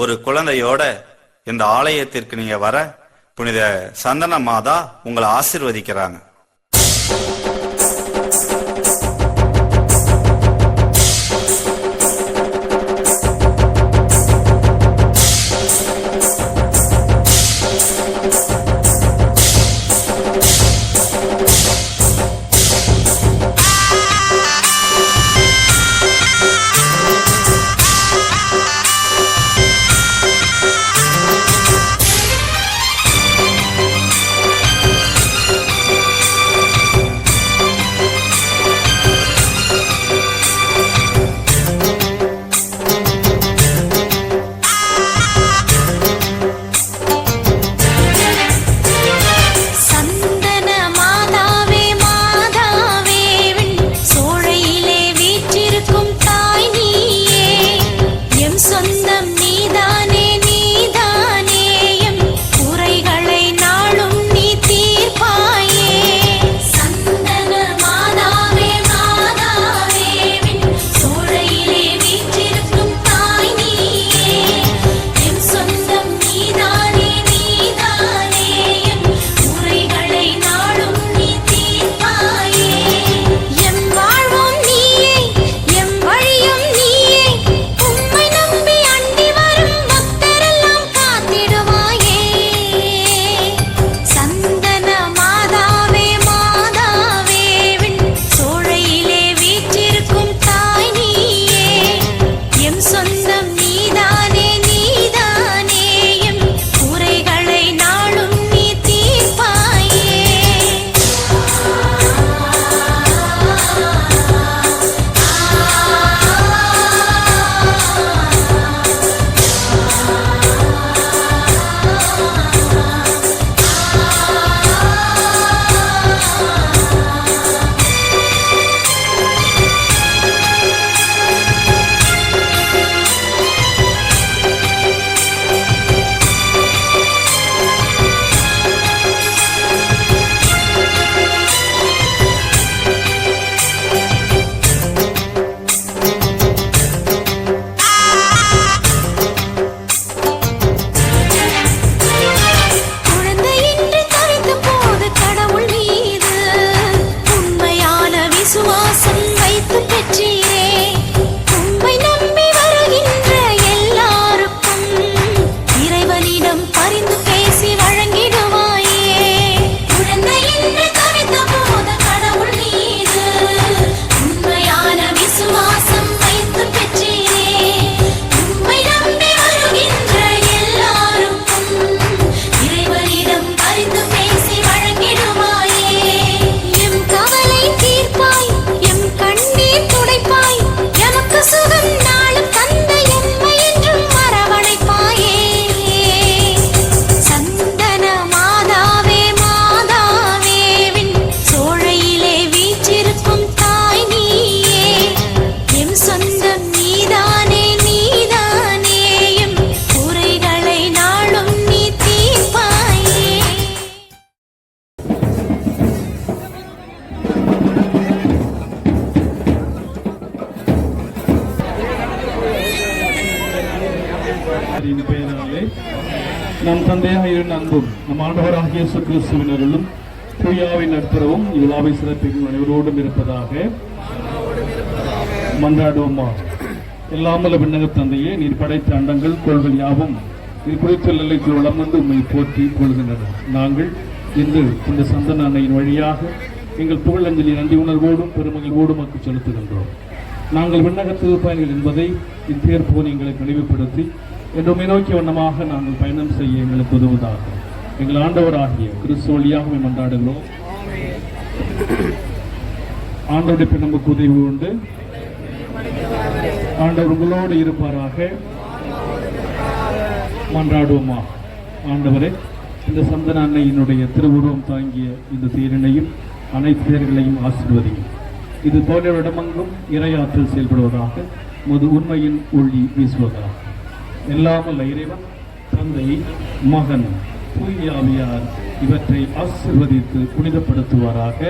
ஒரு குழந்தையோட இந்த ஆலயத்திற்கு நீங்க வர புனித சந்தன மாதா உங்களை ஆசிர்வதிக்கிறாங்க. நம் தந்தையாக அன்பும் நம் ஆண்டவராக இயேசு கிறிஸ்துவினர்களும் அருளும் தூயாவின் நட்புறவும் இவ்விழாவை சிறப்பிக்கும் அனைவரோடும் இருப்பதாக மன்றாடுவோமா? எல்லாமல்ல விண்ணக தந்தையே நீர் படைத்த அண்டங்கள் கோள்கள் யாவும் நீர் குறித்த எல்லைக்கு வளம் வந்து உண்மை போற்றி கொள்கின்றன. நாங்கள் இன்று இந்த சந்தன அன்னையின் வழியாக எங்கள் புகழஞ்சலி நன்றி உணர்வோடும் பெருமகிழ்வோடும் மக்கள் செலுத்துகின்றோம். நாங்கள் விண்ணக பயணிகள் என்பதை இப்பேர் போன் எங்களுக்கு நினைவுபடுத்தி என்றுமே நோக்கி வண்ணமாக நாங்கள் பயணம் செய்ய எங்களுக்கு உதவுதாக. எங்கள் ஆண்டவராகிய கிறிஸ்து வழியாக மன்றாடுகிறோம். ஆண்டவருடைய நமக்கு உதவி உண்டு. ஆண்டவர் உங்களோடு இருப்பாராக. மன்றாடுவோமா? ஆண்டவரே இந்த சந்தன அன்னையினுடைய திருவுருவம் தாங்கிய இந்த தேரினையும் அனைத்து தேர்களையும் ஆசீர்வதியும். இது தோழரிடமெங்கும் இரையாற்றல் செயல்படுவதாக முது உண்மையின் ஒளி வீசுவதாக. இல்லாமல் இறைவன் தந்தை மகன் தூய ஆவியார் இவற்றை ஆசிர்வதித்து புனிதப்படுத்துவாராக.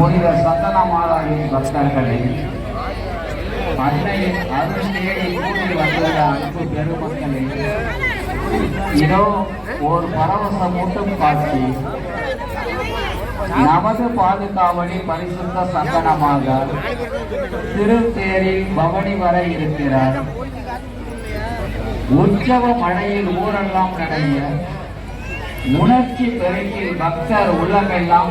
புனித சந்தனமாதாவின் பக்தர்களை அன்னையின் அருள் தேடி கூடி வந்துள்ள அன்பு பெருமக்களே இதோ ஒரு பரவசமூட்டும் காட்சி. நமது பாதுகாவலி பரிசுத்த சந்தனமாக திருத்தேரில் பவனி வர இருக்கிறார். உற்சவ மழையில் ஊரெல்லாம் நடைய உணர்ச்சி பெருக்கில் பக்தர் உள்ளமெல்லாம்